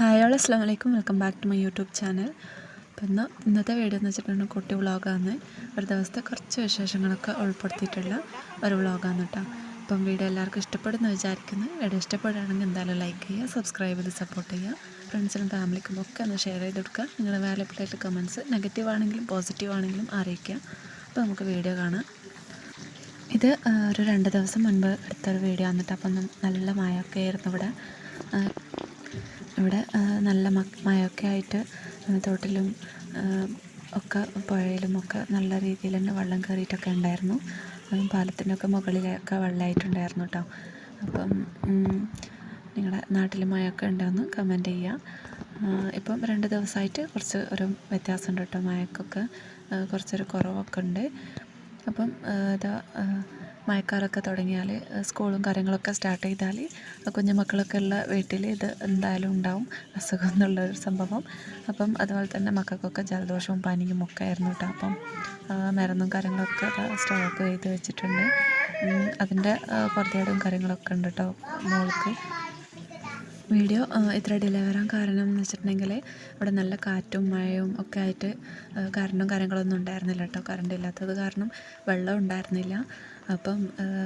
Hi all അസ്സാം വലൈക്കും welcome back to my YouTube channel. അപ്പം ഇന്ന് ഇന്നത്തെ വീഡിയോ എന്ന് വെച്ചിട്ടുണ്ടെങ്കിൽ കുട്ടി വ്ളോഗാണ് ഒരു ദിവസത്തെ കുറച്ച് വിശേഷങ്ങളൊക്കെ ഉൾപ്പെടുത്തിയിട്ടുള്ള ഒരു വ്ളോഗാണ് കേട്ടോ. അപ്പം വീഡിയോ എല്ലാവർക്കും ഇഷ്ടപ്പെടുന്നു വിചാരിക്കുന്നു. വീഡിയോ ഇഷ്ടപ്പെടുകയാണെങ്കിൽ എന്തായാലും ലൈക്ക് ചെയ്യുക സബ്സ്ക്രൈബ് ചെയ്ത് സപ്പോർട്ട് ചെയ്യുക. ഫ്രണ്ട്സിനും ഫാമിലിക്കും ഒക്കെ ഒന്ന് ഷെയർ ചെയ്ത് കൊടുക്കുക. നിങ്ങളുടെ വാലബിൾ ആയിട്ട് കമൻസ് നെഗറ്റീവ് ആണെങ്കിലും പോസിറ്റീവ് ആണെങ്കിലും അറിയിക്കുക. അപ്പോൾ നമുക്ക് വീഡിയോ കാണാം. ഇത് ഒരു രണ്ട് ദിവസം മുൻപ് എടുത്തൊരു വീഡിയോ വന്നിട്ട് അപ്പം നല്ല മഴയൊക്കെ ആയിരുന്നു ഇവിടെ. ഇവിടെ നല്ല മഴയൊക്കെ ആയിട്ട് തോട്ടിലും ഒക്കെ പുഴയിലും ഒക്കെ നല്ല രീതിയിൽ തന്നെ വെള്ളം കയറിയിട്ടൊക്കെ ഉണ്ടായിരുന്നു. അതും പാലത്തിനൊക്കെ മുകളിലൊക്കെ വെള്ളമായിട്ടുണ്ടായിരുന്നു കേട്ടോ അപ്പം നിങ്ങളുടെ നാട്ടിൽ മഴയൊക്കെ ഉണ്ടോയെന്ന് കമന്റ് ചെയ്യുക ഇപ്പം രണ്ട് ദിവസമായിട്ട് കുറച്ച് ഒരു വ്യത്യാസമുണ്ട് കേട്ടോ മഴക്കൊക്കെ. കുറച്ചൊരു കുറവൊക്കെ ഉണ്ട്. അപ്പം ഇതാ മഴക്കാലമൊക്കെ തുടങ്ങിയാൽ സ്കൂളും കാര്യങ്ങളൊക്കെ സ്റ്റാർട്ട് ചെയ്താൽ കുഞ്ഞു മക്കളൊക്കെ ഉള്ള വീട്ടിൽ ഇത് എന്തായാലും ഉണ്ടാവും. അസുഖം എന്നുള്ളൊരു സംഭവം. അപ്പം അതുപോലെ തന്നെ മക്കൾക്കൊക്കെ ജലദോഷവും പനിയും ഒക്കെ ആയിരുന്നു കേട്ടോ. അപ്പം മരുന്നും കാര്യങ്ങളൊക്കെ സ്റ്റോക്ക് ചെയ്ത് വെച്ചിട്ടുണ്ട്. അതിന്റെ പുറത്തേടും കാര്യങ്ങളൊക്കെ ഉണ്ട് കേട്ടോ മോൾക്ക്. വീഡിയോ ഇത്ര ഡിലേ വരാൻ കാരണം എന്ന് വെച്ചിട്ടുണ്ടെങ്കിൽ ഇവിടെ നല്ല കാറ്റും മഴയും ഒക്കെ ആയിട്ട് കറണ്ടും കാര്യങ്ങളൊന്നും ഉണ്ടായിരുന്നില്ല കേട്ടോ. കറണ്ട് ഇല്ലാത്തത് കാരണം വെള്ളം ഉണ്ടായിരുന്നില്ല. അപ്പം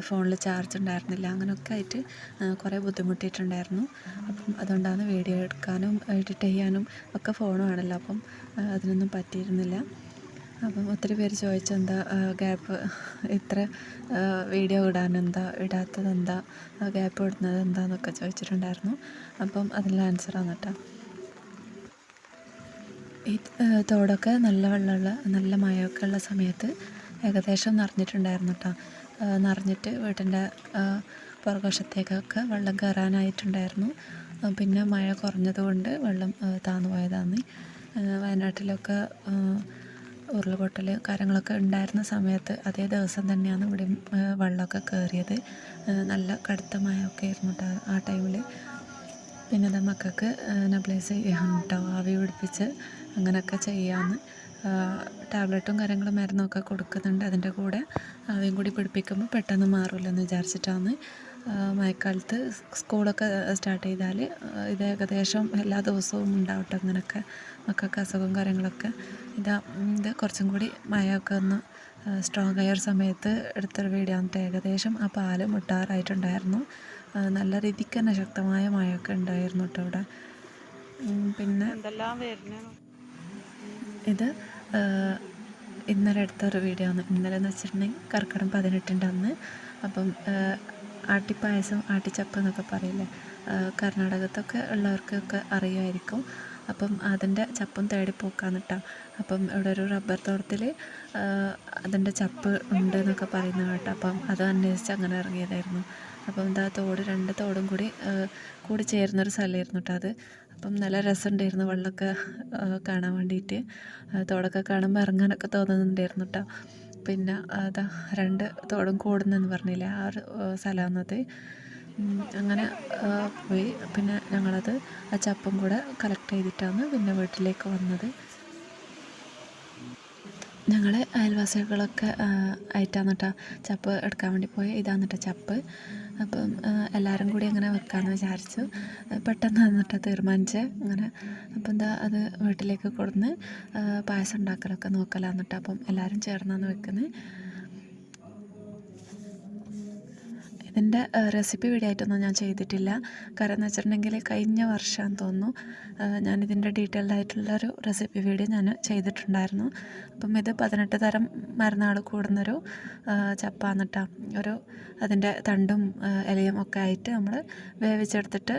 ഫോണിൽ ചാർജ് ഉണ്ടായിരുന്നില്ല. അങ്ങനെയൊക്കെ ആയിട്ട് കുറേ ബുദ്ധിമുട്ടിയിട്ടുണ്ടായിരുന്നു. അപ്പം അതുകൊണ്ടാണ് വീഡിയോ എടുക്കാനും എഡിറ്റ് ചെയ്യാനും ഒക്കെ ഫോണും വേണമല്ലോ അപ്പം അതിനൊന്നും പറ്റിയിരുന്നില്ല. അപ്പം ഒത്തിരി പേര് ചോദിച്ചെന്താ ഗ്യാപ്പ് ഇത്ര വീഡിയോ ഇടാനെന്താ എന്താ ഇടാത്തത് എന്താ ഗ്യാപ്പ് ഇടുന്നത് എന്താന്നൊക്കെ ചോദിച്ചിട്ടുണ്ടായിരുന്നു. അപ്പം അതിനുള്ള ആൻസറാണ് കേട്ടോ. ഈ തോടൊക്കെ നല്ല വെള്ളമുള്ള നല്ല മഴയൊക്കെ ഉള്ള സമയത്ത് ഏകദേശം നിറഞ്ഞിട്ടുണ്ടായിരുന്നു കേട്ടോ. നിറഞ്ഞിട്ട് വീട്ടിന്റെ പുറകോശത്തേക്കൊക്കെ വെള്ളം കയറാനായിട്ടുണ്ടായിരുന്നു. പിന്നെ മഴ കുറഞ്ഞതുകൊണ്ട് വെള്ളം താന്നു പോയതാണ് വയനാട്ടിലൊക്കെ ഉരുൾപൊട്ടൽ കാര്യങ്ങളൊക്കെ ഉണ്ടായിരുന്ന സമയത്ത് അതേ ദിവസം തന്നെയാണ് ഇവിടെ വെള്ളമൊക്കെ കയറിയത്. നല്ല കടുത്ത മഴയൊക്കെ ആയിരുന്നു കേട്ടോ ആ ടൈമിൽ പിന്നെ അത് മക്കൾക്ക് നബ്ലൈസ് ചെയ്യാൻ കേട്ടോ ആവി പിടിപ്പിച്ച് അങ്ങനെയൊക്കെ ചെയ്യാമെന്ന് ടാബ്ലറ്റും കാര്യങ്ങളും മരുന്നൊക്കെ കൊടുക്കുന്നുണ്ട് അതിന്റെ കൂടെ. ആവിയും കൂടി പിടിപ്പിക്കുമ്പോൾ പെട്ടെന്ന് മാറില്ലെന്ന് വിചാരിച്ചിട്ടാണ് മഴക്കാലത്ത് സ്കൂളൊക്കെ സ്റ്റാർട്ട് ചെയ്താൽ ഇത് ഏകദേശം എല്ലാ ദിവസവും ഉണ്ടാവട്ടെ അങ്ങനെയൊക്കെ മക്കൾക്ക് അസുഖവും കാര്യങ്ങളൊക്കെ. ഇതാ ഇത് കുറച്ചും കൂടി മഴയൊക്കെ ഒന്ന് സ്ട്രോങ് ആയ ഒരു സമയത്ത് എടുത്തൊരു വീഡിയോ എന്നിട്ട് ഏകദേശം ആ പാൽ മുട്ടാറായിട്ടുണ്ടായിരുന്നു. നല്ല രീതിക്ക് തന്നെ ശക്തമായ മഴയൊക്കെ ഉണ്ടായിരുന്നു കേട്ടോ അവിടെ. പിന്നെ ഇത് ഇന്നലെ എടുത്തൊരു വീഡിയോ ആണ്. ഇന്നലെ എന്ന് വെച്ചിട്ടുണ്ടെങ്കിൽ കർക്കിടം പതിനെട്ടിന്റെ അന്ന്. അപ്പം ആട്ടിപ്പായസം ആട്ടിച്ചപ്പ് എന്നൊക്കെ പറയില്ലേ? കർണാടകത്തൊക്കെ ഉള്ളവർക്കൊക്കെ അറിയുമായിരിക്കും. അപ്പം അതിന്റെ ചപ്പും തേടി പോക്കാന്ന് കേട്ടോ അപ്പം ഇവിടെ ഒരു റബ്ബർ തോട്ടത്തിൽ അതിന്റെ ചപ്പ് ഉണ്ട് എന്നൊക്കെ പറയുന്ന കേട്ടോ. അപ്പം അത് അന്വേഷിച്ച് അങ്ങനെ ഇറങ്ങിയതായിരുന്നു. അപ്പം എന്താ തോട് രണ്ട് തോടും കൂടി കൂടി ചേരുന്നൊരു സ്ഥലമായിരുന്നു കേട്ടോ അത്. അപ്പം നല്ല രസമുണ്ടായിരുന്നു വെള്ളമൊക്കെ കാണാൻ വേണ്ടിയിട്ട്. തോടൊക്കെ കാണുമ്പോൾ ഇറങ്ങാനൊക്കെ തോന്നുന്നുണ്ടായിരുന്നു കേട്ടോ പിന്നെ അതാ രണ്ട് തോടും കൂടുന്നെന്ന് പറഞ്ഞില്ലേ ആ ഒരു സ്ഥലമാണത്. അങ്ങനെ പോയി. പിന്നെ ഞങ്ങളത് ആ ചപ്പും കൂടെ കളക്ട് ചെയ്തിട്ടാണ് പിന്നെ വീട്ടിലേക്ക് വന്നത്. ഞങ്ങൾ അയൽവാസികളൊക്കെ ആയിട്ടാണ് കേട്ടോ ചപ്പ് എടുക്കാൻ വേണ്ടി പോയ. ഇതാണ് കേട്ടോ ചപ്പ്. അപ്പം എല്ലാവരും കൂടി അങ്ങനെ വെക്കാമെന്ന് വിചാരിച്ചു. പെട്ടെന്ന് എന്നിട്ട് തീരുമാനിച്ച്. അങ്ങനെ അപ്പം എന്താ അത് വീട്ടിലേക്ക് കൊടുന്ന് പായസം ഉണ്ടാക്കലൊക്കെ നോക്കലാന്നിട്ട് അപ്പം എല്ലാവരും ചേർന്നാണ് വെക്കുന്നത് ഇതിന്റെ റെസിപ്പി വീഡിയോ ആയിട്ടൊന്നും ഞാൻ ചെയ്തിട്ടില്ല. കാരണം എന്ന് വെച്ചിട്ടുണ്ടെങ്കിൽ കഴിഞ്ഞ വർഷമാണെന്ന് തോന്നുന്നു ഞാനിതിന്റെ ഡീറ്റെയിൽഡ് ആയിട്ടുള്ളൊരു റെസിപ്പി വീഡിയോ ഞാൻ ചെയ്തിട്ടുണ്ടായിരുന്നു. അപ്പം ഇത് പതിനെട്ട് തരം മരുന്നാൾ കൂടുന്നൊരു ചപ്പാന്ന് കേട്ടോ ഒരു അതിന്റെ തണ്ടും ഇലയും ഒക്കെ ആയിട്ട് നമ്മൾ വേവിച്ചെടുത്തിട്ട്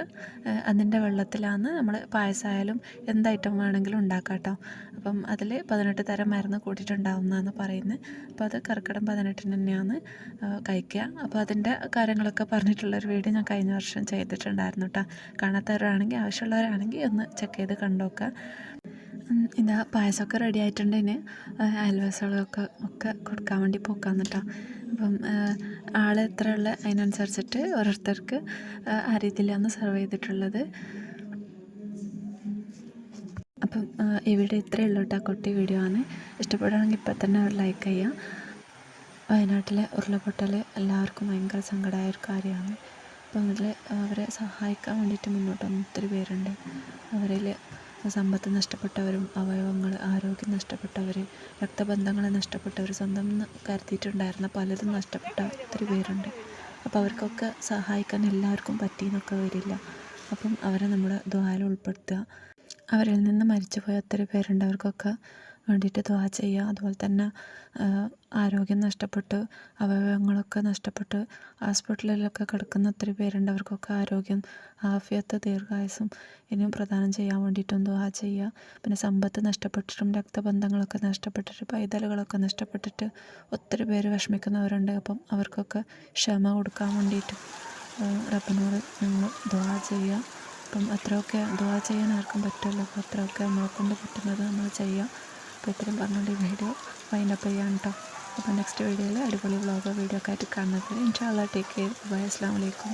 അതിന്റെ വെള്ളത്തിലാണ് നമ്മൾ പായസമായാലും എന്ത് ഐറ്റം വേണമെങ്കിലും ഉണ്ടാക്കാം കേട്ടോ അപ്പം അതിൽ പതിനെട്ട് തരം മരുന്ന് കൂട്ടിയിട്ടുണ്ടാവുന്നതാണ് പറയുന്നത്. അപ്പോൾ അത് കർക്കിടം പതിനെട്ടിന് തന്നെയാണ് കഴിക്കുക. അപ്പോൾ അതിന്റെ കാര്യങ്ങളൊക്കെ പറഞ്ഞിട്ടുള്ളൊരു വീഡിയോ ഞാൻ കഴിഞ്ഞ വർഷം ചെയ്തിട്ടുണ്ടായിരുന്നു കേട്ടോ കാണാത്തവരാണെങ്കിൽ ആവശ്യമുള്ളവരാണെങ്കിൽ ഒന്ന് ചെക്ക് ചെയ്ത് കണ്ടോക്കുക ഇതാ പായസമൊക്കെ റെഡി ആയിട്ടുണ്ട് ഇനി. അയൽവാസികളൊക്കെ ഒക്കെ കൊടുക്കാൻ വേണ്ടി പോക്കാന്ന് കേട്ടോ അപ്പം ആൾ എത്ര ഉള്ള അതിനനുസരിച്ചിട്ട് ഓരോരുത്തർക്ക് ആ, രീതിയിലാണ് സെർവ് ചെയ്തിട്ടുള്ളത്. അപ്പം ഇവിടെ ഇത്രയേ ഉള്ളൂ കേട്ടോ കുട്ടി വീഡിയോ ആണ്. ഇഷ്ടപ്പെടുകയാണെങ്കിൽ ഇപ്പം തന്നെ ഒരു ലൈക്ക് ചെയ്യുക വയനാട്ടിലെ ഉരുളപൊട്ടൽ എല്ലാവർക്കും ഭയങ്കര സങ്കടമായ ഒരു കാര്യമാണ്. അപ്പം അതിൽ അവരെ സഹായിക്കാൻ വേണ്ടിയിട്ട് മുന്നോട്ട് വന്ന ഒത്തിരി പേരുണ്ട്. അവരിൽ സമ്പത്ത് നഷ്ടപ്പെട്ടവരും അവയവങ്ങൾ ആരോഗ്യം നഷ്ടപ്പെട്ടവർ രക്തബന്ധങ്ങൾ നഷ്ടപ്പെട്ടവർ സ്വന്തം കരുതിയിട്ടുണ്ടായിരുന്ന പലതും നഷ്ടപ്പെട്ട ഒത്തിരി പേരുണ്ട്. അപ്പോൾ അവർക്കൊക്കെ സഹായിക്കാൻ എല്ലാവർക്കും പറ്റിയെന്നൊക്കെ വരില്ല. അപ്പം അവരെ നമ്മൾ ദ്വാരം ഉൾപ്പെടുത്തുക. അവരിൽ നിന്ന് മരിച്ചു പോയ ഒത്തിരി പേരുണ്ട്. അവർക്കൊക്കെ വേണ്ടിയിട്ട് ദ്വാ ചെയ്യുക. അതുപോലെ തന്നെ ആരോഗ്യം നഷ്ടപ്പെട്ട് അവയവങ്ങളൊക്കെ നഷ്ടപ്പെട്ട് ഹോസ്പിറ്റലിലൊക്കെ കിടക്കുന്ന ഒത്തിരി പേരുണ്ട്. അവർക്കൊക്കെ ആരോഗ്യം ആഫിയത്ത് ദീർഘായുസും ഇനിയും പ്രദാനം ചെയ്യാൻ വേണ്ടിയിട്ടും ദ്വാ ചെയ്യുക. പിന്നെ സമ്പത്ത് നഷ്ടപ്പെട്ടിട്ടും രക്തബന്ധങ്ങളൊക്കെ നഷ്ടപ്പെട്ടിട്ട് പൈതലുകളൊക്കെ നഷ്ടപ്പെട്ടിട്ട് ഒത്തിരി പേര് വിഷമിക്കുന്നവരുണ്ട്. അപ്പം അവർക്കൊക്കെ ക്ഷമ കൊടുക്കാൻ വേണ്ടിയിട്ട് റബ്ബിനോട് ഞങ്ങൾ ദ്വാ ചെയ്യുക. അപ്പം അത്രയൊക്കെ ദ്വാ ചെയ്യാൻ ആർക്കും പറ്റുമല്ലോ അപ്പോൾ അത്രയൊക്കെ നമ്മളെ കൊണ്ട് പറ്റുന്നത് നമ്മൾ ചെയ്യുക. അപ്പോൾ ഇത്രയും പറഞ്ഞുകൊണ്ട് ഈ വീഡിയോ വൈൻഡപ്പ് ചെയ്യാൻ കേട്ടോ. അപ്പോൾ നെക്സ്റ്റ് വീഡിയോയിൽ അടിപൊളി വ്ളോഗോ വീഡിയോ ഒക്കെ ആയിട്ട് കാണുന്നത് ഇൻഷാല്ല ടേക്ക് കെയർ ബൈ അസ്സാം വലൈക്കും